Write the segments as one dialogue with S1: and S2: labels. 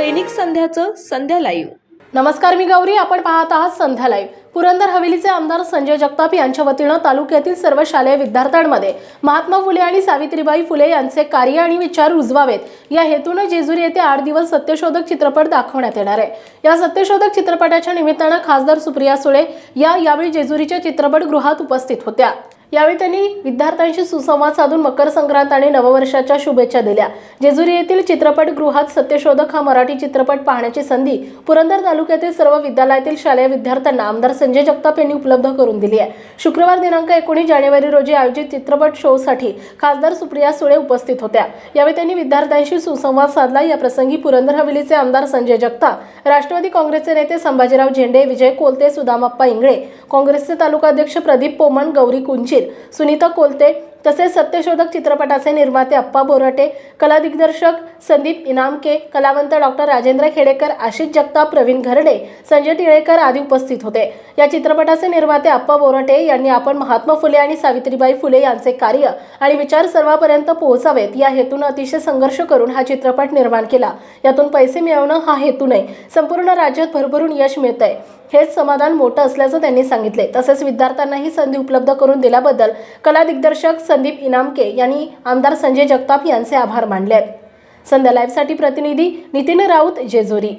S1: दैनिक संध्याचं संध्या live.
S2: नमस्कार मी गौरी. आपण पाहत आहात संध्या लाईव्ह. पुरंदर हवेलीचे आमदार संजय जगताप यांच्या वतीनं तालुक्यातील सर्व शालेय विद्यार्थ्यांमध्ये महात्मा फुले आणि सावित्रीबाई फुले यांचे कार्य आणि विचार रुजवावेत या हेतूनं जेजुरी येथे आठ दिवस सत्यशोधक चित्रपट दाखवण्यात येणार आहे. या सत्यशोधक चित्रपटाच्या निमित्तानं खासदार सुप्रिया सुळे या यावेळी जेजुरीच्या चित्रपटगृहात उपस्थित होत्या. यावेळी त्यांनी विद्यार्थ्यांशी सुसंवाद साधून मकर संक्रांत आणि नववर्षाच्या शुभेच्छा दिल्या. जेजुरी येथील चित्रपटगृहात सत्यशोधक हा मराठी चित्रपट पाहण्याची संधी पुरंदर तालुक्यातील सर्व विद्यालयातील शालेय विद्यार्थ्यांना आमदार संजय जगताप यांनी उपलब्ध करून दिली आहे. शुक्रवार दिनांक एकोणीस जानेवारी रोजी आयोजित चित्रपट शोसाठी खासदार सुप्रिया सुळे उपस्थित होत्या. यावेळी त्यांनी विद्यार्थ्यांशी सुसंवाद साधला. या प्रसंगी पुरंदर हवेलीचे आमदार संजय जगताप राष्ट्रवादी काँग्रेसचे नेते संभाजीराव झेंडे विजय कोलते सुदामाप्पा इंगळे काँग्रेसचे तालुकाध्यक्ष प्रदीप पोमण गौरी कुंचे सुनीता कोलते तसेच सत्यशोधक चित्रपटाचे निर्माते अप्पा बोराटे कला दिग्दर्शक संदीप इनामके कलावंत डॉक्टर राजेंद्र खेडेकर आशिष जगताप प्रवीण घरडे संजय टिळेकर आदी उपस्थित होते. या चित्रपटाचे निर्माते अप्पा बोराटे यांनी आपण महात्मा फुले आणि सावित्रीबाई फुले यांचे कार्य आणि विचार सर्वांपर्यंत पोहोचावेत या हेतून अतिशय संघर्ष करून हा चित्रपट निर्माण केला. यातून पैसे मिळवणं हा हेतू नाही. संपूर्ण राज्यात भरभरून यश मिळत आहे हेच समाधान मोठं असल्याचं त्यांनी सांगितले. तसेच विद्यार्थ्यांना ही संधी उपलब्ध करून दिल्याबद्दल कला दिग्दर्शक संदीप इनामके यांनी आमदार संजय जगताप यांचे आभार मानले. आहेत संध्या लाईव्हसाठी प्रतिनिधी नितीन राऊत जेजुरी.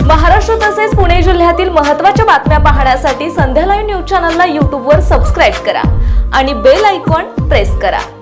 S1: महाराष्ट्र तसेच पुणे जिल्ह्यातील महत्त्वाच्या बातम्या पाहण्यासाठी संध्या लाईव्ह न्यूज चॅनलला यूट्यूबवर सबस्क्राईब करा आणि बेल आयकॉन प्रेस करा.